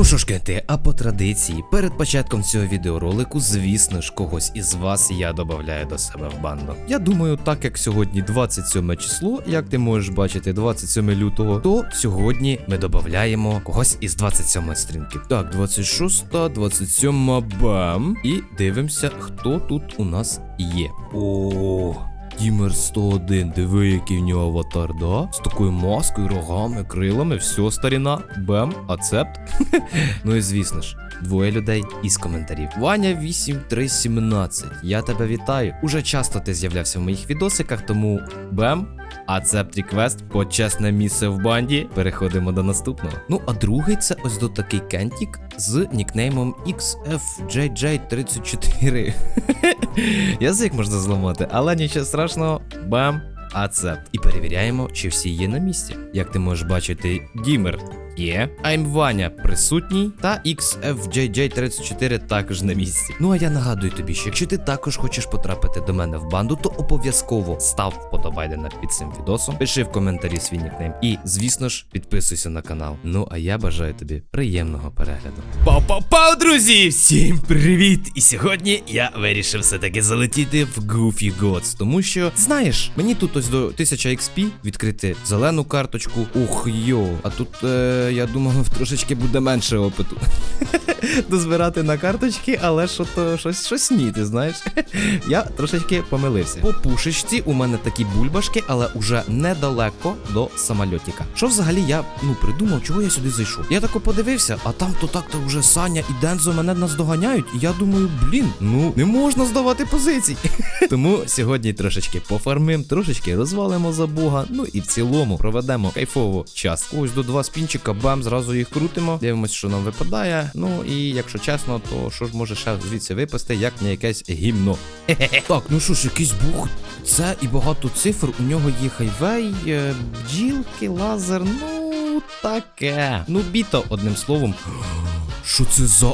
Ну що ж, кенти, а по традиції, перед початком цього відеоролику, звісно ж, когось із вас я додаю до себе в банду. Я думаю, так як сьогодні 27 число, як ти можеш бачити, 27 лютого, то сьогодні ми додаємо когось із 27 стрінки. Так, 26, 27, бам. І дивимося, хто тут у нас є. О. Дімер 101, диви, який в нього аватар, да? З такою маскою, рогами, крилами, все, старіна. Бем, ацепт. ну і звісно ж, двоє людей із коментарів. Ваня 8317. Я тебе вітаю. Уже часто ти з'являвся в моїх відосиках, тому бем. Ацепт реквест, почесне місце в банді. Переходимо до наступного. Ну, а другий це ось до такий кентік з нікнеймом XFJJ34. Язик можна зламати, але нічого страшного. Бам! Ацепт. І перевіряємо, чи всі є на місці. Як ти можеш бачити, Дімер є. I'm Ваня присутній. Та XFJJ34 також на місці. Ну а я нагадую тобі, що якщо ти також хочеш потрапити до мене в банду, то обов'язково став вподобайдена під цим відосом, пиши в коментарі свій нікнейм. І, звісно ж, підписуйся на канал. Ну а я бажаю тобі приємного перегляду. Пау-пау-пау, друзі! Всім привіт! І сьогодні я вирішив все-таки залетіти в Goofy Gods, тому що, знаєш, мені тут ось до 1000 XP відкрити зелену карточку. Ух йо. А тут е, я думав, трошечки буде менше опиту. Дозбирати на карточки, але що то щось, щось ні, ти знаєш. я трошечки помилився. По пушечці у мене такі бульбашки, але уже недалеко до самольотіка. Що взагалі я ну придумав, чого я сюди зайшов? Я тако подивився, а там то так то вже Саня і Дензо мене наздоганяють. І я думаю, блін, ну не можна здавати позицій. Тому сьогодні трошечки пофармим, трошечки розвалимо за Бога. Ну і в цілому проведемо кайфово час. Ось до два спінчика, бам, зразу їх крутимо. Дивимося, що нам випадає. Ну і якщо чесно, то що ж може ще звідси випасти, як не якесь гімно. Так, ну що ж, якийсь бух. Це і багато цифр. У нього є хайвей, е, бджілки, лазер, ну таке. Ну, біто, одним словом. Що це за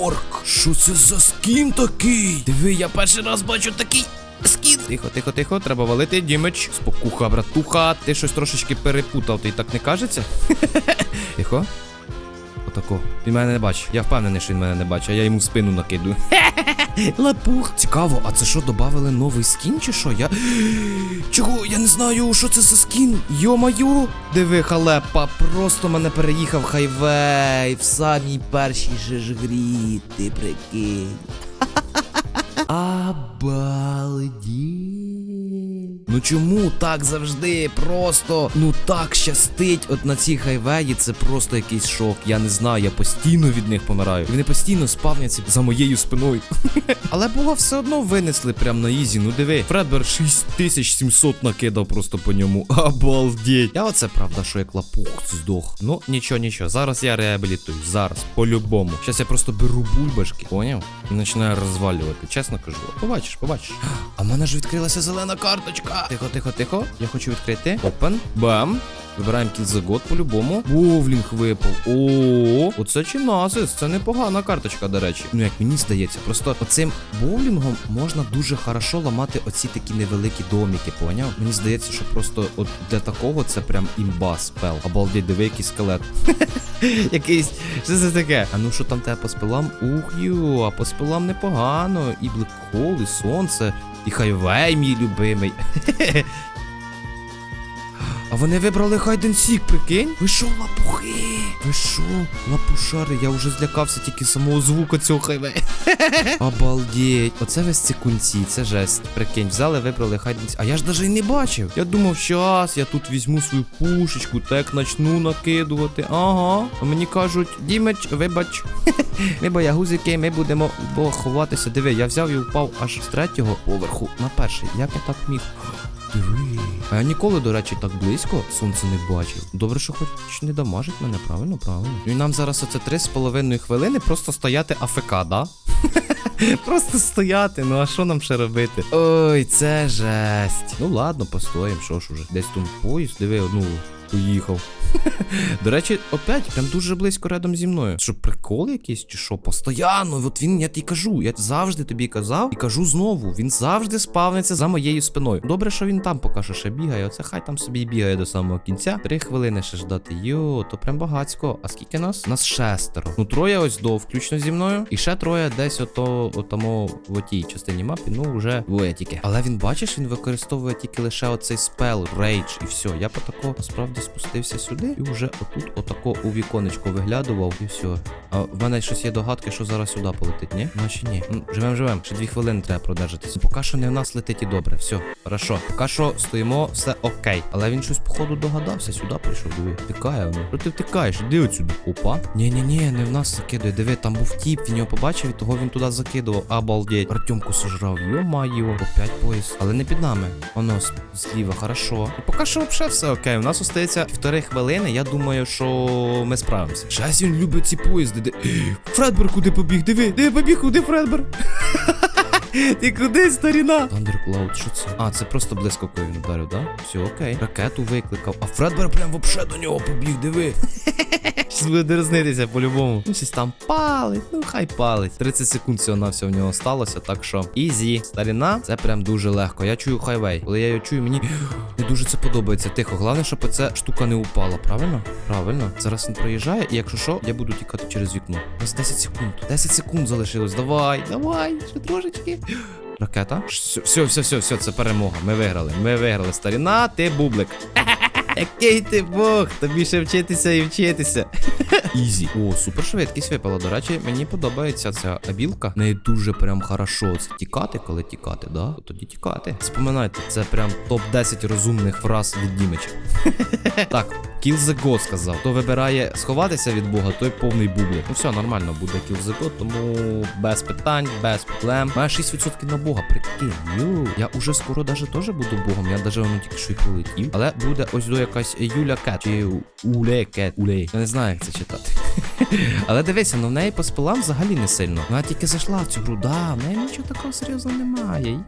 орк? Що це за скін такий? Диви, я перший раз бачу такий. Скін. Тихо, тихо, тихо, треба валити, Дімич. Спокуха, братуха, ти щось трошечки перепутав, ти так не кажеться? Тихо. Отако. Він мене не бачить. Я впевнений, що він мене не бачить, а я йому в спину накидую. Лапух. Цікаво, а це що, додали новий скін чи що? Я. Чого? Я не знаю, що це за скін. Йо-маю. Диви, халепа, просто мене переїхав хайвей в самій першій же ж грі, ти прикинь. Обалдеть. Ну чому так завжди? Просто ну так щастить. От на цій хайвеї це просто якийсь шок. Я не знаю, я постійно від них помираю. Вони постійно спавняться за моєю спиною. Але Бога все одно винесли прям на ізі. Ну диви, Фредбер 6700 накидав просто по ньому. Обалдеть. Я оце правда, що як лапух здох. Ну нічого, нічого. Зараз я реабілітую. Зараз, по-любому. Зараз я просто беру бульбашки, поняв? І починаю розвалювати. Чесно кажу. Побачиш, побачиш. А в мене ж відкрилася зелена карточка. Тихо, тихо, тихо. Я хочу відкрити. Опен. Бам. Вибираємо кіл за год по-любому. Бовлінг випав. О, оце чинасис. Це непогана карточка, до речі. Ну, як мені здається, просто оцим боулінгом можна дуже хорошо ламати оці такі невеликі доміки, поняв? Мені здається, що просто от для такого це прям імба спел. Обалдеть, диви, який скелет. Якийсь. Що це таке? А ну що там тебе по спилам? Ух ю, а по спилам непогано. І блекхол, і сонце, і хайвей, мій любимий. А вони вибрали Хайден Сік, прикинь? Ви що, лапухи? Ви що, лапушари? Я вже злякався тільки самого звуку цього хайве. Обалдеть. Оце весь цікунці, це жесть. Прикинь, взяли, вибрали Хайден Сік. А я ж навіть і не бачив. Я думав, щас, я тут візьму свою пушечку, так начну накидувати. Ага. А мені кажуть, Дімеч, вибач. ми боягузики, ми будемо бо ховатися. Диви, я взяв і впав аж з третього поверху на перший. Як я так міг? Диви. А я ніколи, до речі, так близько сонце не бачив. Добре, що хоч не дамажить мене, правильно, правильно. І нам зараз оце три з половиною хвилини просто стояти АФК, да? Просто стояти, ну а що нам ще робити? Ой, це жесть. Ну ладно, постоїм, що ж уже. Десь там поїзд, диви, ну, поїхав. До речі, опять прям дуже близько рядом зі мною. Що прикол якийсь чи що? Постоянно, от він, я тобі кажу, я завжди тобі казав і кажу знову. Він завжди спавниться за моєю спиною. Добре, що він там поки що ще бігає. Оце хай там собі бігає до самого кінця. Три хвилини ще ждати. Йо, то прям багацько. А скільки нас? Нас шестеро. Ну, троє ось до, включно зі мною. І ще троє десь ото, отамо в отій частині мапі. Ну, вже двоє тільки. Але він бачиш, він використовує тільки лише оцей спел, рейдж, і все. Я по тако насправді спустився сюди і вже отут отако у віконечко виглядував, і все. А в мене щось є догадки, що зараз сюди полетить, ні? Наче ні. Ну, живем, живем. Ще дві хвилини треба продержатися. Поки що не в нас летить і добре. Все, хорошо. Поки що стоїмо, все окей. Але він щось, походу, догадався, сюди прийшов. Диви, втикає воно. Що ти втикаєш? Іди отсюди. Опа. Ні, ні, ні, не в нас закидує. Диви, там був тіп, він його побачив, і того він туди закидував. Обалдеть. Артемку сожрав. Йо-майо. Опять поїзд. Але не під нами. Воно зліва, хорошо. І поки що взагалі все окей. У нас остається півтори хвилини. Я думаю, що ми справимося. Щас він любить ці поїзди. Де... Фредбер куди побіг? Диви, диви побіг, куди Фредбер? Ти куди, старіна? Thundercloud, що це? А, це просто близько він ударив, да? Все, окей. Ракету викликав. А Фредбер прям вообще до нього побіг, диви. Щось буде дерзнитися по-любому. Ну, щось там палить, ну хай палить. 30 секунд всього на все в нього сталося, так що ізі. Старіна, це прям дуже легко. Я чую хайвей. Коли я його чую, мені не дуже це подобається. Тихо. Головне, щоб ця штука не упала, правильно? Правильно. Зараз він проїжджає, і якщо що, я буду тікати через вікно. У нас 10 секунд. 10 секунд залишилось. Давай, давай, ще трошечки. Ракета. Все, все, все, все, все, це перемога. Ми виграли. Ми виграли. Старіна, ти бублик. Який ти бог, тобі ще вчитися і вчитися. Ізі. О, супер швидкість випала. До речі, мені подобається ця абілка. В неї дуже прям хорошо. Це тікати, коли тікати, да? Тоді тікати. Споминайте, це прям топ-10 розумних фраз від Дімича. Так, Kill the God сказав. Хто вибирає сховатися від Бога, той повний бублик. Ну все, нормально буде Kill the God, тому без питань, без проблем. Має 6% на Бога, прикинь. Ю. Я уже скоро даже теж буду Богом. Я даже воно тільки що й полетів. Але буде ось до якась Юля Кет. Чи Уле Кет. Улей. Я не знаю, як це читати. Але дивися, ну в неї по спилам взагалі не сильно. Вона тільки зайшла в цю гру, да, в неї нічого такого серйозного немає. Йо.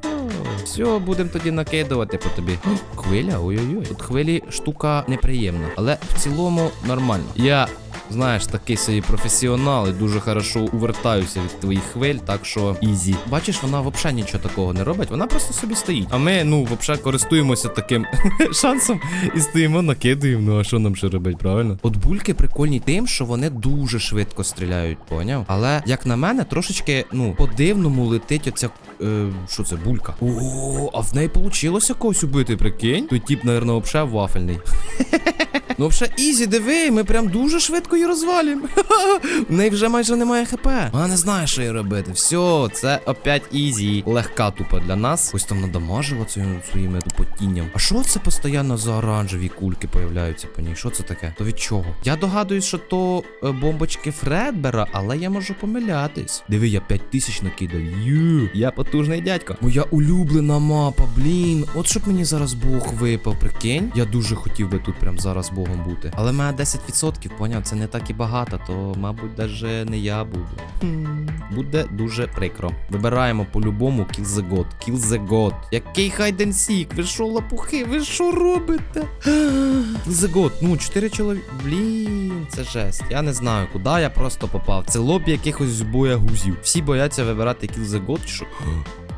Все, будемо тоді накидувати по тобі. Хвиля, ой-ой-ой. Тут хвилі штука неприємна, але в цілому нормально. Я. Знаєш, такий собі професіонал і дуже хорошо увертаюся від твоїх хвиль, так що ізі. Бачиш, вона взагалі нічого такого не робить, вона просто собі стоїть. А ми, ну, взагалі користуємося таким шансом і стоїмо, накидуємо. Ну а що нам ще робити, правильно? От бульки прикольні тим, що вони дуже швидко стріляють, поняв? Але як на мене, трошечки, ну, по-дивному летить оця. Е, що це, булька? О, а в неї вийшло когось убити, прикинь? Той тіп, напевно, взагалі вафельний. Ну, вже ізі, диви, ми прям дуже швидко її розвалюємо. У неї вже майже немає хп. Вона не знає, що їй робити. Все, це опять ізі. Легка тупа для нас. Ось там надамажила своїм своїм тупотінням. А що це постійно за оранжеві кульки появляються по ній? Що це таке? То від чого? Я догадуюсь, що то е, бомбочки Фредбера, але я можу помилятись. Диви, я 5 тисяч накидав. Ю, я потужний дядько. Моя улюблена мапа, блін. От щоб мені зараз Бог випав, прикинь. Я дуже хотів би тут прям зараз Богом бути. Але мене 10%, поняв, це не так і багато, то, мабуть, даже не я буду. Хм, Буде дуже прикро. Вибираємо по-любому Kill the God. Kill the God. Який хайден сік? Ви що, лапухи? Ви що робите? Kill the God. Ну, 4 чоловіки. Блін, це жесть. Я не знаю, куди я просто попав. Це лобі якихось боягузів. Всі бояться вибирати Kill the God, що.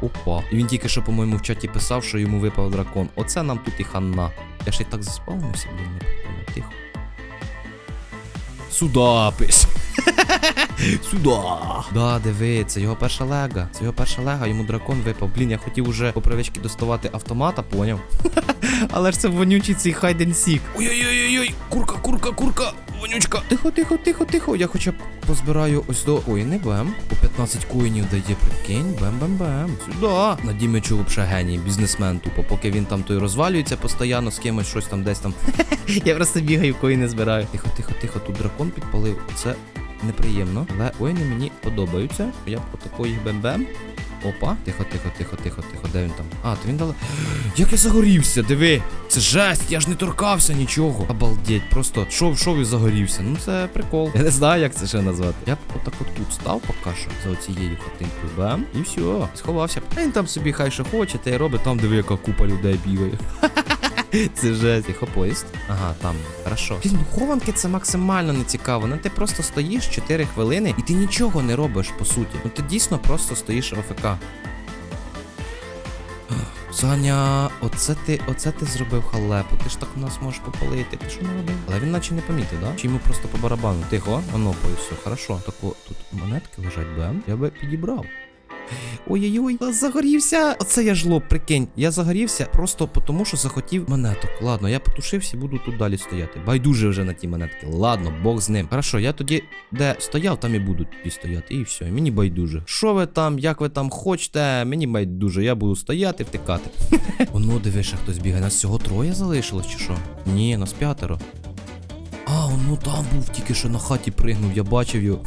Опа. І він тільки що, по-моєму, в чаті писав, що йому випав дракон. Оце нам тут і ханна. Я ще й так заспавнився, блін, не. Тихо. Сюда пись. Сюда. Да, диви, це його перша лега. Це його перша лега, йому дракон випав. Блін, я хотів уже по привичці доставати автомата, поняв. Але ж це вонючий цей хайден сік. Ой-ой-ой-ой, курка, курка, курка. Вонючка. Тихо, тихо, тихо, тихо. Я хоча б позбираю ось до коїни, бем. По 15 коїнів дає, прикинь, бем-бем-бем. Сюда. На Дімичу вообще геній, бізнесмен тупо. Поки він там той розвалюється постійно з кимось, щось там десь там. Я просто бігаю, коїни збираю. Тихо, тихо, тихо, тут дракон підпалив. Це неприємно. Але воїни мені подобаються. Я отако їх бем-бем. Опа, тихо, тихо, тихо, тихо, тихо. Де він там? А, то він дали. Як я загорівся, диви! Це жесть, я ж не торкався нічого. Обалдеть, просто шов, шов і загорівся. Ну це прикол. Я не знаю, як це ще назвати. Я б отак от тут став поки що за оцією хатинкою. Бам, і все, сховався. А він там собі хай що хоче, та й робить там, диви, яка купа людей бігає. Це жесть. Тихо, поїзд. Ага, там. Хорошо. Блін, ну хованки це максимально не цікаво. Ну ти просто стоїш 4 хвилини і ти нічого не робиш, по суті. Ну ти дійсно просто стоїш в АФК. Саня, оце ти, оце ти зробив халепу. Ти ж так у нас можеш попалити. Ти що наробив? Але він наче не помітив, да? Чи йому просто по барабану? Тихо, воно все, хорошо. Тако, тут монетки лежать, бем. Я би підібрав. Ой-ой-ой, загорівся. Оце я жлоб, прикинь. Я загорівся просто тому, що захотів монеток. Ладно, я потушився і буду тут далі стояти. Байдуже вже на ті монетки. Ладно, Бог з ним. Хорошо, я тоді де стояв, там і буду тоді стояти. І все. Мені байдуже. Що ви там, як ви там хочете, мені байдуже. Я буду стояти, втикати. Оно диви, ще хтось бігає. Нас всього троє залишилось, чи що? Ні, нас п'ятеро. А, ну там був тільки що на хаті пригнув, я бачив його.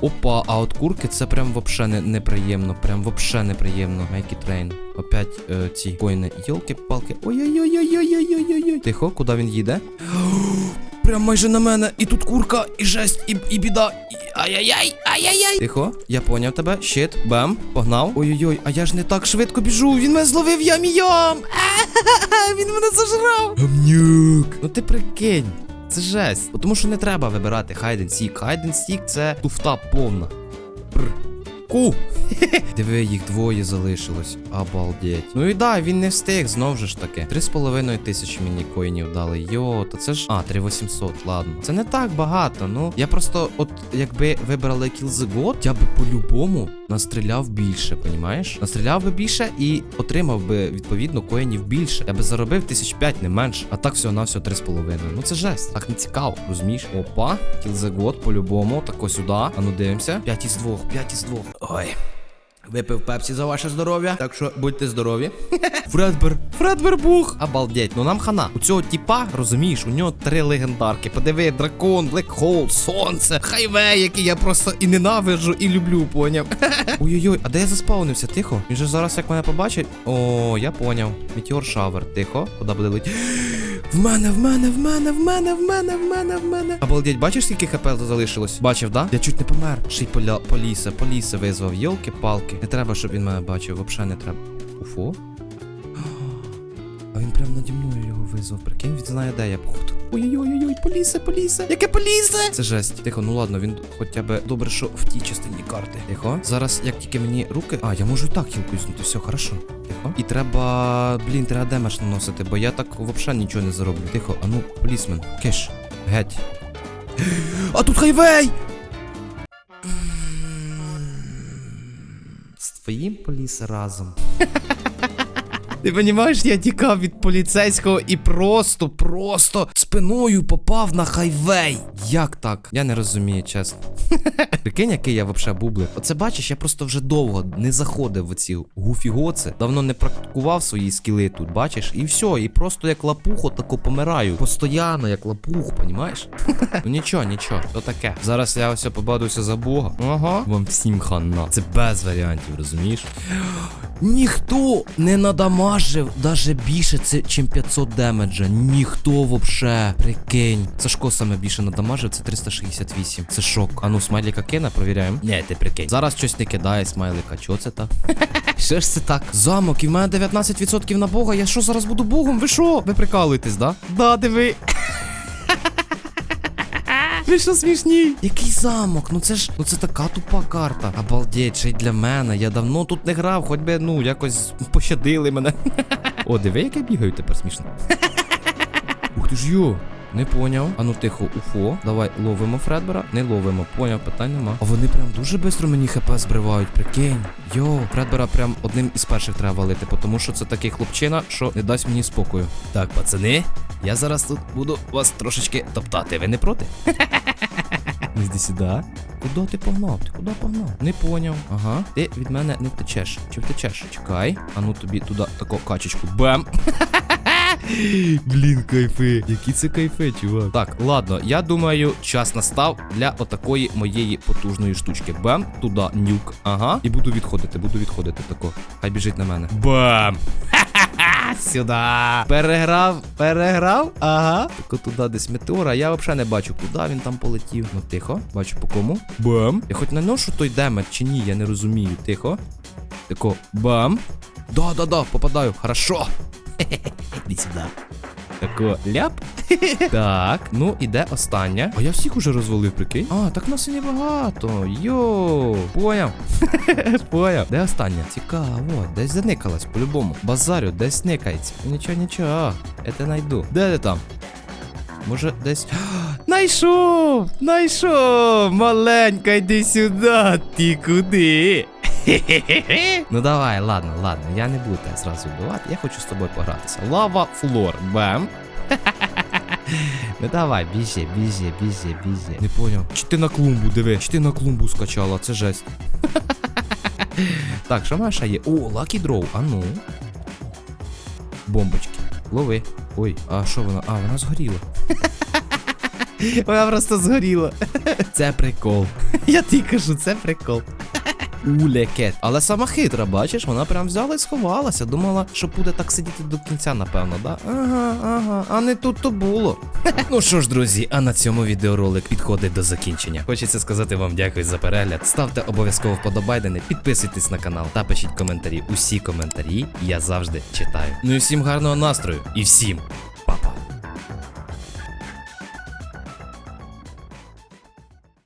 Опа, а от курки це прям вообще не, неприємно. Прям вообще неприємно. Мейкі трейн. Опять е, ці воїни. Йолки-палки. Ой-ой-ой-ой-ой-ой-ой-ой. Тихо, куди він їде? Прям майже на мене. І тут курка, і жесть, і, і біда. І... Ай-яй-яй, ай-яй-яй. Тихо, я поняв тебе. Щит, бем, погнав. Ой-ой-ой, а я ж не так швидко біжу. Він мене зловив ям-ям. Він мене зажрав. Гамнюк. Ну ти прикинь. Це жесть. Тому що не треба вибирати хайден сік. Хайден сік це туфта повна. Пр. Ку. Диви, їх двоє залишилось. Обалдеть. Ну і да, він не встиг, знов же ж таки. Три з половиною тисячі мені коїнів дали. Йо, то це ж. А, 3800, ладно. Це не так багато. Ну, я просто, от якби вибрали Kill the God, я би по-любому настріляв більше, понімаєш? Настріляв би більше і отримав би відповідно коїнів більше. Я би заробив тисяч п'ять, не менше. А так всього на всього три з половиною. Ну це жесть. Так не цікаво, розумієш? Опа, кілзегод, по-любому, тако сюди. А ну дивимося. 5 із 2, 5 із 2. Ой. Випив пепсі за ваше здоров'я, так що будьте здорові. Фредбер, Фредбер бух. Обалдеть, ну нам хана. У цього тіпа, розумієш, у нього три легендарки. Подиви, дракон, блекхол, сонце, хайвей, який я просто і ненавиджу, і люблю, поняв. Ой-ой-ой, а де я заспавнився? Тихо. Він же зараз як мене побачить. О, я поняв. Метеор шавер, тихо. Куди буде летіти? В мене, в мене, в мене, в мене, в мене, в мене, в мене. Обалдеть, бачиш, скільки хп залишилось? Бачив, да? Я чуть не помер. Ще й поля, поліса, поліса визвав. Йолки-палки. Не треба, щоб він мене бачив, взагалі не треба. Уфо? А він прям наді мною його визвав. Прикинь, він знає, де я походу. Ой-ой-ой, поліса, поліса. Яке поліса? Це жесть. Тихо, ну ладно, він хоча б добре, що в тій частині карти. Тихо. Зараз, як тільки мені руки. А, я можу і так хілку існути, все, хорошо. Тихо. І треба. Блін, треба демедж наносити, бо я так взагалі нічого не зароблю. Тихо, а ну, полісмен. Киш. Геть. А тут хайвей! З твоїм поліс разом. Ти розумієш, я тікав від поліцейського і просто, просто спиною попав на хайвей. Як так? Я не розумію, чесно. Прикинь, який я взагалі бублик. Оце бачиш, я просто вже довго не заходив в ці гуфігоци. Давно не практикував свої скіли тут, бачиш? І все, і просто як лапухо тако помираю. Постоянно, як лапух, понімаєш? ну нічого, нічого, то таке. Зараз я ось побадуся за Бога. Ага. Вам всім хана. Це без варіантів, розумієш? Ніхто не надамажив даже більше, це, чим 500 демеджа. Ніхто вообще. Прикинь. Сашко саме більше надамажив, це 368. Це шок. А ну, смайліка кине, провіряємо. Ні, ти прикинь. Зараз щось не кидає смайлика. Чого це так? Що ж це так? Замок, і в мене 19% на Бога. Я що зараз буду Богом? Ви що? Ви прикалуєтесь, да? Да, диви. Ви що смішні? Який замок? Ну це ж ну це така тупа карта. Обалдеть, ще й для мене. Я давно тут не грав, хоч би ну якось пощадили мене. О, диви, як я бігаю тепер смішно. Ух ти ж йо. Не поняв. Ану тихо, уфо. Давай ловимо Фредбера. Не ловимо. Поняв, питань нема. А вони прям дуже швидко мені хп збривають, прикинь. Йо, Фредбера прям одним із перших треба валити, тому що це такий хлопчина, що не дасть мені спокою. Так, пацани, я зараз тут буду вас трошечки топтати. Ви не проти? Іди сюди. Куди ти погнав? Ти куди погнав? Не поняв. Ага. Ти від мене не втечеш. Чи втечеш? Чекай. А ну тобі туди таку качечку. Бем! Блін, кайфи. Які це кайфи, чувак. Так, ладно, я думаю, час настав для отакої моєї потужної штучки. Бем, туди нюк. Ага. І буду відходити, буду відходити тако. Хай біжить на мене. Бам! Сюди. Переграв, переграв. Ага. Тако туди десь метеора. Я взагалі не бачу, куди він там полетів. Ну тихо, бачу по кому. Бам. Я хоч наношу той демет чи ні, я не розумію. Тихо. Тако, бам. Да-да-да, попадаю. Хорошо. Іди сюди. Тако ляп. так, ну іде остання. А я всіх уже розвалив, прикинь. А, так нас і небагато. Йоу. Поняв. Поняв. Де остання? Цікаво, десь заникалась по-любому. Базарю, десь никається. Нічого, нічого. Я те найду. Де ти там? Може, десь. Найшов! Найшов! Маленька, йди сюди! Ти куди? Ну давай, ладно, ладно, я не буду тебе зразу вбивати, я хочу з тобою погратися. Лава флор, бем. Ну давай, біжи, біжи, біжи, біжи. Не поняв. Чи ти на клумбу диви? Чи ти на клумбу скачала? Це жесть. так, що наша є? О, лакі дроу, а ну. Бомбочки. Лови. Ой, а що вона? А, вона згоріла. Вона просто згоріла. Це прикол. Я тобі кажу, це прикол. Улекет. Але сама хитра, бачиш, вона прям взяла і сховалася. Думала, що буде так сидіти до кінця, напевно, да? Ага, ага, а не тут то було. ну що ж, друзі, а на цьому відеоролик підходить до закінчення. Хочеться сказати вам дякую за перегляд. Ставте обов'язково вподобайдени, підписуйтесь на канал та пишіть коментарі. Усі коментарі я завжди читаю. Ну і всім гарного настрою і всім